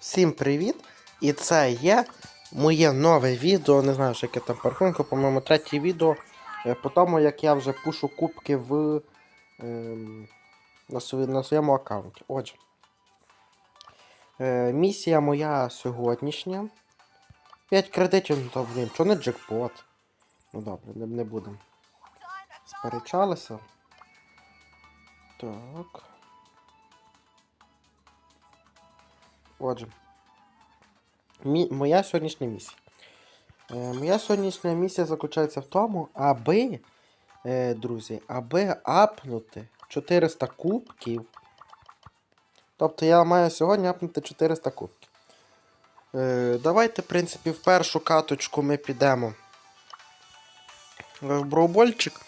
Всім привіт! І це є моє нове відео, не знаю, яке там по по-моєму, третє відео. е, По тому, як я вже пушу кубки в, ем, на, свої- на своєму аккаунті. Отже. Е, місія моя сьогоднішня. 5 кредитів, ну то блін, що не джекпот. Ну добре, не, не будемо. Сперечалися. Так. Отже. Мі... Моя сьогоднішня місія. Е, моя сьогоднішня місія заключається в тому, аби, е, друзі, аби апнути 400 кубків. Тобто я маю сьогодні апнути 400 кубків. Е, давайте, в принципі, в першу каточку ми підемо в броубольчик.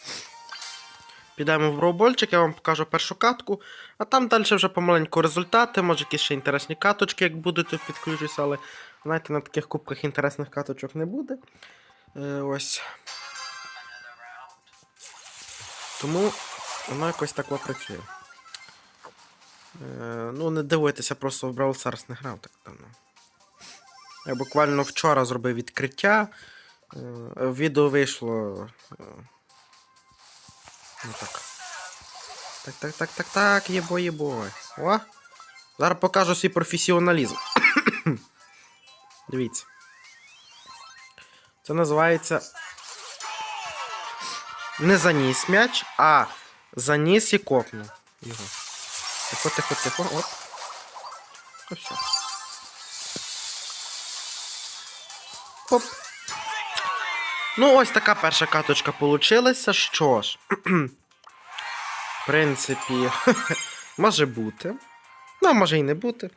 Підемо в броубольчик, я вам покажу першу катку, а там далі вже помаленьку результати, може якісь ще інтересні каточки, як будуть, то підключуся, але знаєте, на таких кубках інтересних каточок не буде. Е, ось. Тому воно якось так працює. Е, ну, не дивуйтеся, просто в Brawl Stars не грав так давно. Я буквально вчора зробив відкриття. Е, відео вийшло. Ну так. Так, так, так, так, так, єбо, єбо. О! Зараз покажу свій професіоналізм. Дивіться. Це називається. Не заніс м'яч, а заніс і копнув його. Тихо, тихо, тихо, оп. Все. Поп. Ну, ось така перша каточка получилася. Що ж. В принципі, може бути. Ну, може і не бути.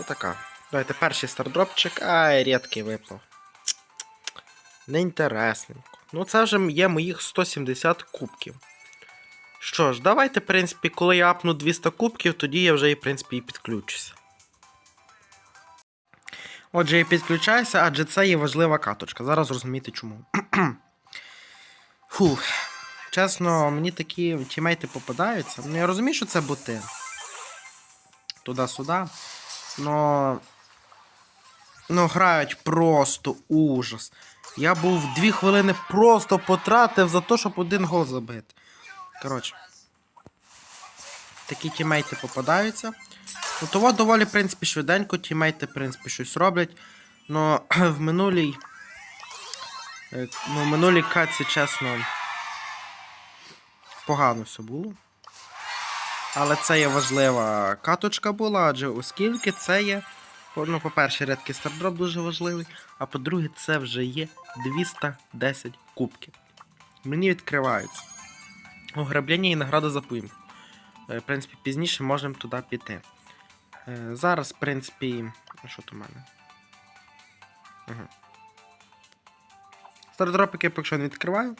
Отака. Давайте перший стардропчик. Ай, рідкий випав. Неінтересненько. Ну, це вже є моїх 170 кубків. Що ж, давайте, в принципі, коли я апну 200 кубків, тоді я вже, в принципі, і підключуся. Отже, я підключаюся, адже це є важлива каточка. Зараз розумієте чому. Фух. Чесно, мені такі тімейти попадаються. Ну, я розумію, що це боти. Туди-сюди. Но. Ну, грають просто ужас. Я був дві хвилини просто потратив за те, щоб один гол забити. Коротше. Такі тімейти попадаються. Ну, доволі, в принципі, швиденько, тімейти, в принципі, щось роблять. Но в минулій. е, Ну, в минулій каці, чесно. Погано все було. Але це є важлива каточка була, адже оскільки це є. Ну, по-перше, рідкий стардроп дуже важливий, а по-друге, це вже є 210 кубків. Мені відкриваються. Ограблення і награда за поїмку. Е, В принципі, пізніше можемо туди піти. Е, Зараз, в принципі. Що тут у мене? Ага. Стардропики я поки що не відкриваю.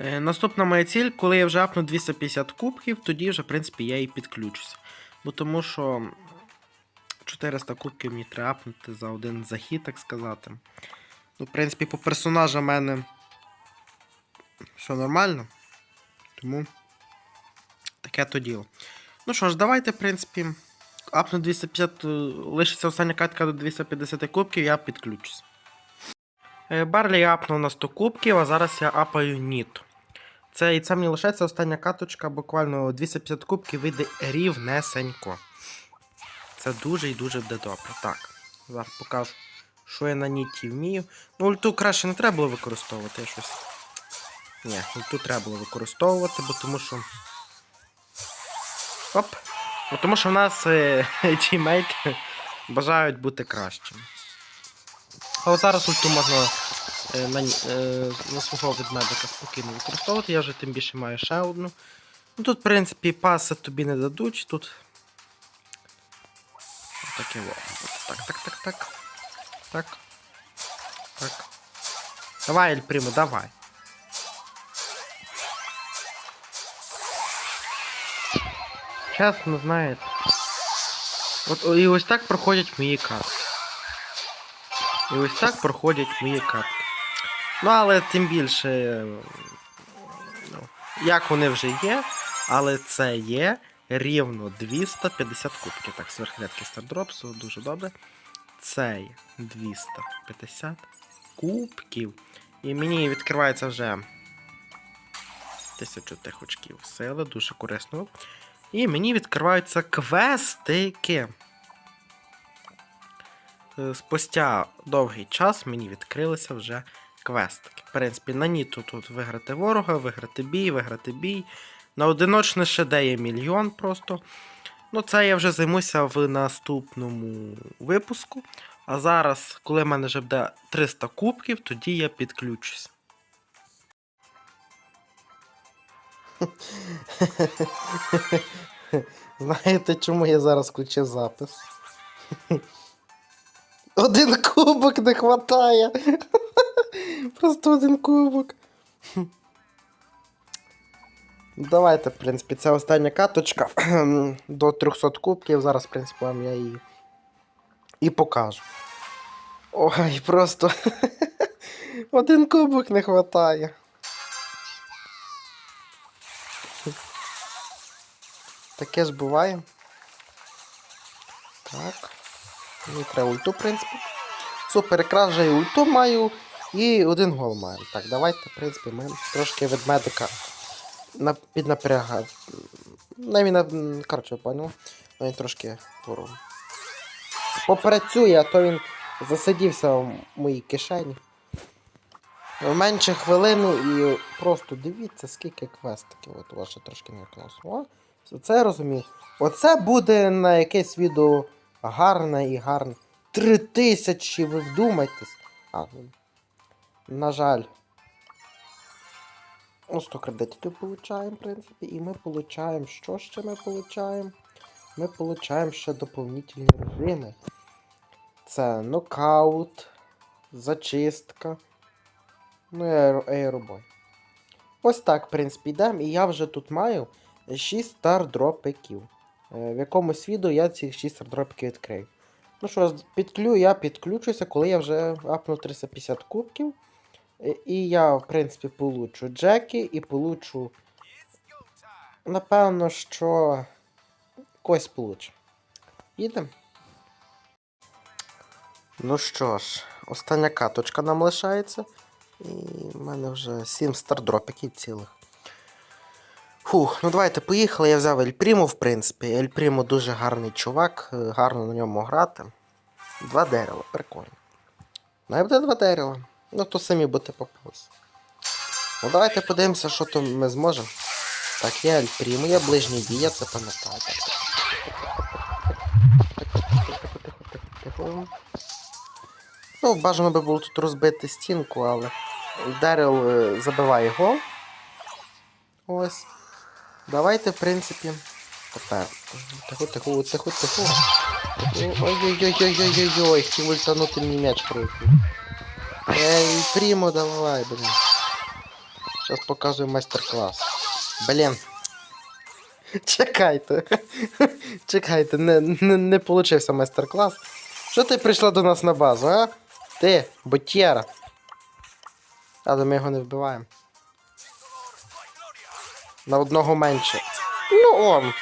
Е, Наступна моя ціль, коли я вже апну 250 кубків, тоді вже, в принципі, я і підключуся. Бо тому що 400 кубків мені треба апнути за один захід, так сказати. Ну, в принципі, по персонажам в мене все нормально. Тому таке то діло. Ну що ж, давайте, в принципі, апну 250, е, лишиться остання катка до 250 кубків, я підключусь. Е, Барлі я апнув на 100 кубків, а зараз я апаю Ніт. Це і це мені лишається остання каточка, буквально 250 кубків вийде рівнесенько. Це дуже і дуже буде добре. Так, зараз покажу, що я на Ніті вмію. Ну, ульту краще не треба було використовувати, щось. Ні, ульту треба було використовувати, бо тому що. Оп. Бо тому що в нас е, тімейти бажають бути кращими. А от зараз ульту можна е, на, е, на свого ведмедика спокійно використовувати. Я вже тим більше маю ще одну. Ну тут, в принципі, паси тобі не дадуть. Тут. Так, так, так, так. Так. Так. Давай, Ельпримо, давай. Чесно, знаєте. От і ось так проходять мої катки. І ось так проходять мої катки. Ну, але тим більше. е, Ну, як вони вже є, але це є рівно 250 кубків. Так, сверхрядкий стардропсу, дуже добре. Цей 250 кубків. І мені відкривається вже 1000 тих очків сили, дуже корисно. І мені відкриваються квестики. Е, Спустя довгий час мені відкрилися вже квестики. В принципі, на Ніту тут виграти ворога, виграти бій, виграти бій. На одиночне ще де є мільйон просто. Ну, це я вже займуся в наступному випуску. А зараз, коли в мене вже буде 300 кубків, тоді я підключусь. Знаєте, чому я зараз включив запис? Один кубок не хватає. Просто один кубок. Давайте, в принципі, це остання каточка до 300 кубків. Зараз, в принципі, вам я її і покажу. Ой, просто один кубок не хватає. Таке ж буває. Так. Мені треба ульту, в принципі. Супер, якраз вже і ульту маю, і один гол маю. Так, давайте, в принципі, ми трошки від медика на, піднапряга. Не він, на- коротше, ви поняли. Ну, Він трошки пору. Попрацює, а то він засидівся в моїй кишені. Менше хвилину і просто дивіться, скільки квестиків. От ще трошки не. О, це розумію. Оце буде на якесь відео гарне і гарне. Три тисячі, ви вдумайтесь. А, ну, на жаль. Ну, 100 кредитів получаємо, в принципі, і ми получаємо. Що ще ми получаємо? Ми получаємо ще доповнительні режими. Це нокаут, зачистка. Ну аеробой. Ось так, в принципі, йдемо. І я вже тут маю 6 стардропиків. Е, В якомусь відео я ці 6 стардропиків відкрию. Ну що, підклю, я підключуся, коли я вже апну 350 кубків. Е, І я, в принципі, получу Джекі і получу. Напевно, що. Когось получу. Їдемо. Ну що ж, остання каточка нам лишається. І в мене вже 7 стардропиків цілих. Фух, ну давайте поїхали. Я взяв Ель Прімо, в принципі. Ель Прімо дуже гарний чувак, е, гарно на ньому грати. Два дерева, прикольно. Ну і буде два дерева. Ну то самі будете попалися. Ну давайте подивимося, що то ми зможемо. Так, я Ель Прімо, я ближній бій, це пам'ятаю. Ну, бажано би було тут розбити стінку, але Дерел е, забиває гол. Ось. Давайте, в принципі. Тепер. Тихо, тихо, тихо, тихо. Ой-ой-ой-ой-ой-ой, хотів ультанути мені м'яч пройти. Ей, Прімо, давай, блін. Зараз показую майстер-клас. Блін. Чекайте. Чекайте, не, не, не получився майстер-клас. Що ти прийшла до нас на базу, а? Ти, ботєра. Але ми його не вбиваємо. На одного менше. Ну он.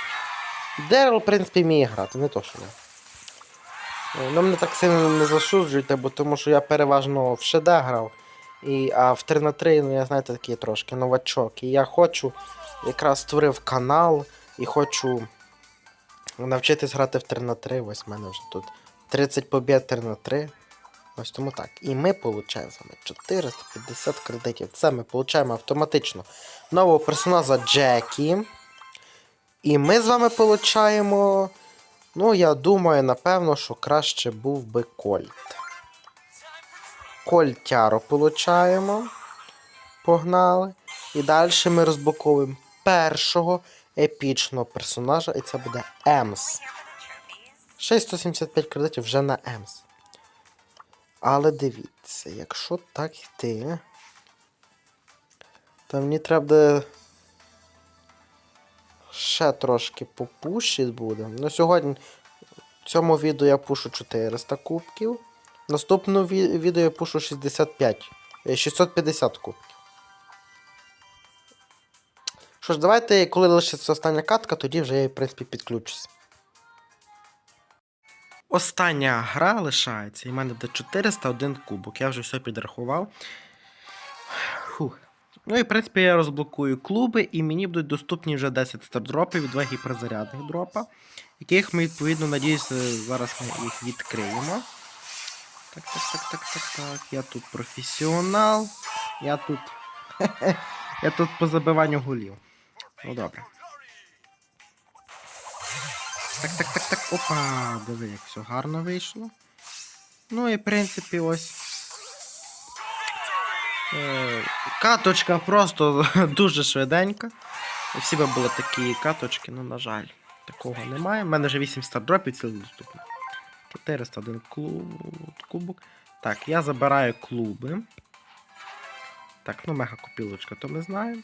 Дерел, в принципі, вміє грати, не то що я. Е, Ну, мене так сильно не засуджуйте, бо тому що я переважно в ШД грав. І, а в 3 на 3, ну я знаєте, такий трошки новачок. І я хочу, якраз створив канал і хочу навчитись грати в 3 на 3. Ось в мене вже тут 30 побід 3 на 3. Ось тому так. І ми получаємо з вами 450 кредитів. Це ми получаємо автоматично нового персонажа Джекі. І ми з вами получаємо. Ну, я думаю, напевно, що краще був би Кольт. Кольтяру получаємо. Погнали. І далі ми розблоковуємо першого епічного персонажа, і це буде Емс. 675 кредитів вже на Емс. Але дивіться, якщо так йти, то мені треба ще трошки попушить буде. Ну, сьогодні в цьому відео я пушу 400 кубків. В наступному відео я пушу 65. е, 650 кубків. Що ж, давайте, коли лишиться остання катка, тоді вже я, в принципі, підключусь. Остання гра лишається, і в мене буде 401 кубок. Я вже все підрахував. Фух. Ну і в принципі я розблокую клуби, і мені будуть доступні вже 10 стардропів і 2 гіперзарядних дропа, яких ми, відповідно, надіюсь, е, зараз ми їх відкриємо. Так, так, так, так, так, так. Я тут професіонал. Я тут. я тут по забиванню голів. Ну добре. Так, так, так, так. Опа, диви, як все гарно вийшло. Ну і в принципі ось. Е, Каточка просто дуже швиденька. Всі би були такі каточки, ну, на жаль, такого немає. У мене вже 8 стардропів цілих доступно. 401 клуб, кубок. Так, я забираю клуби. Так, ну мега копілочка, то ми знаємо.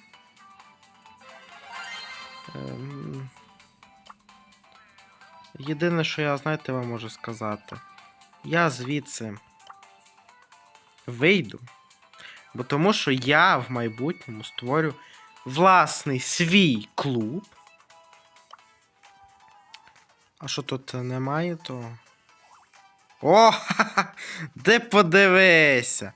Єдине, що я, знаєте, вам можу сказати. Я звідси вийду. Бо тому що я в майбутньому створю власний свій клуб. А що тут немає, то. О! Де подивися!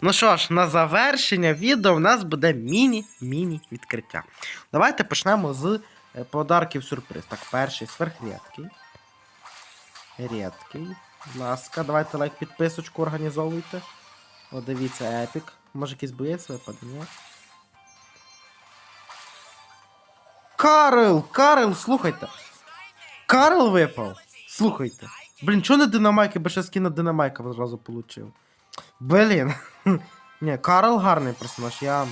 Ну що ж, на завершення відео в нас буде міні-міні відкриття. Давайте почнемо з подарків сюрприз. Так, перший сверхрідкий. Рідкий. Будь ласка, давайте лайк, підписочку організовуйте. О, дивіться, епік. Може якийсь боєць випаде? Карл! Карл, слухайте! Карл випав! Слухайте. Блін, чого не динамайки, бо ще скін на динамайка одразу получив. Блін. Ні, Карл гарний персонаж. Я.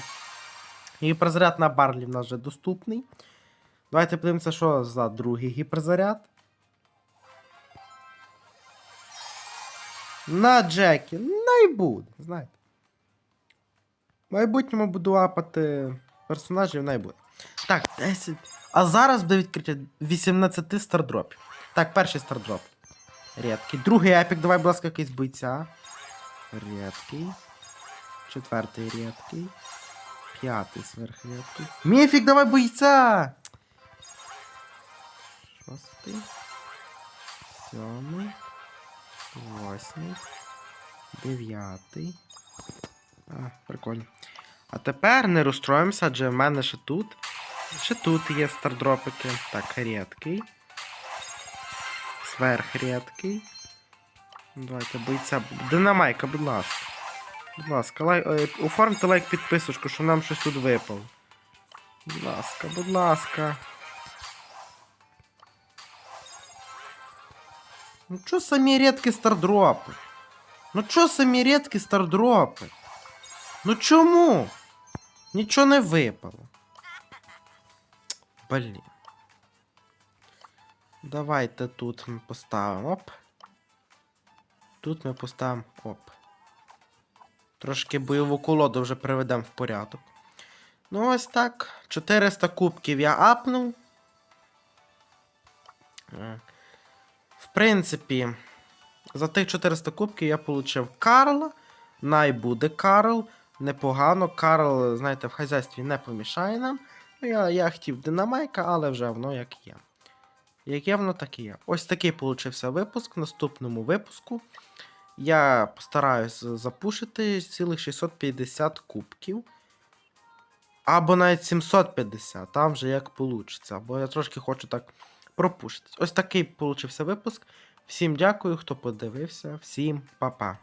Гіперзаряд на Барлі в нас вже доступний. Давайте подивимося, що за другий гіперзаряд. На Джекі. Найбуде, знаєте. В майбутньому буду апати персонажів, най буде. Так, 10. А зараз буде відкриття 18 стардропів. Так, перший стардроп. Рідкий. Другий епік, давай, будь ласка, якийсь бойця. Рідкий. Четвертий рідкий. П'ятий сверхрідкий. Міфік, давай бойця! Шостий. Сьомий. Восьмий. Дев'ятий. А, прикольно. А тепер не розстроїмося, адже в мене ще тут. Ще тут є стардропики. Так, рідкий. Сверхрідкий. Давайте бойця. Динамайка, будь ласка. Будь ласка, лай... е, оформте лайк підписочку, що нам щось тут випало. Будь ласка, будь ласка. Ну чо самі рідкі стардропи? Ну чо самі рідкі стардропи? Ну чому? Нічого не випало. Блін. Давайте тут ми поставимо. Оп. Тут ми поставимо оп. Трошки бойову колоду вже приведемо в порядок. Ну, ось так. 400 кубків я апнув. Принципі, за тих 400 кубків я отримав Карла. Най буде Карл. Непогано. Карл, знаєте, в хазяйстві не помішає нам. Ну, Я, я хотів динамайка, але вже воно як є. Яке воно так і є. Ось такий получився випуск. В наступному випуску я постараюсь запушити цілих 650 кубків. Або навіть 750, там вже як вийде. Бо я трошки хочу так пропушити. Ось такий получився випуск. Всім дякую, хто подивився. Всім па-па.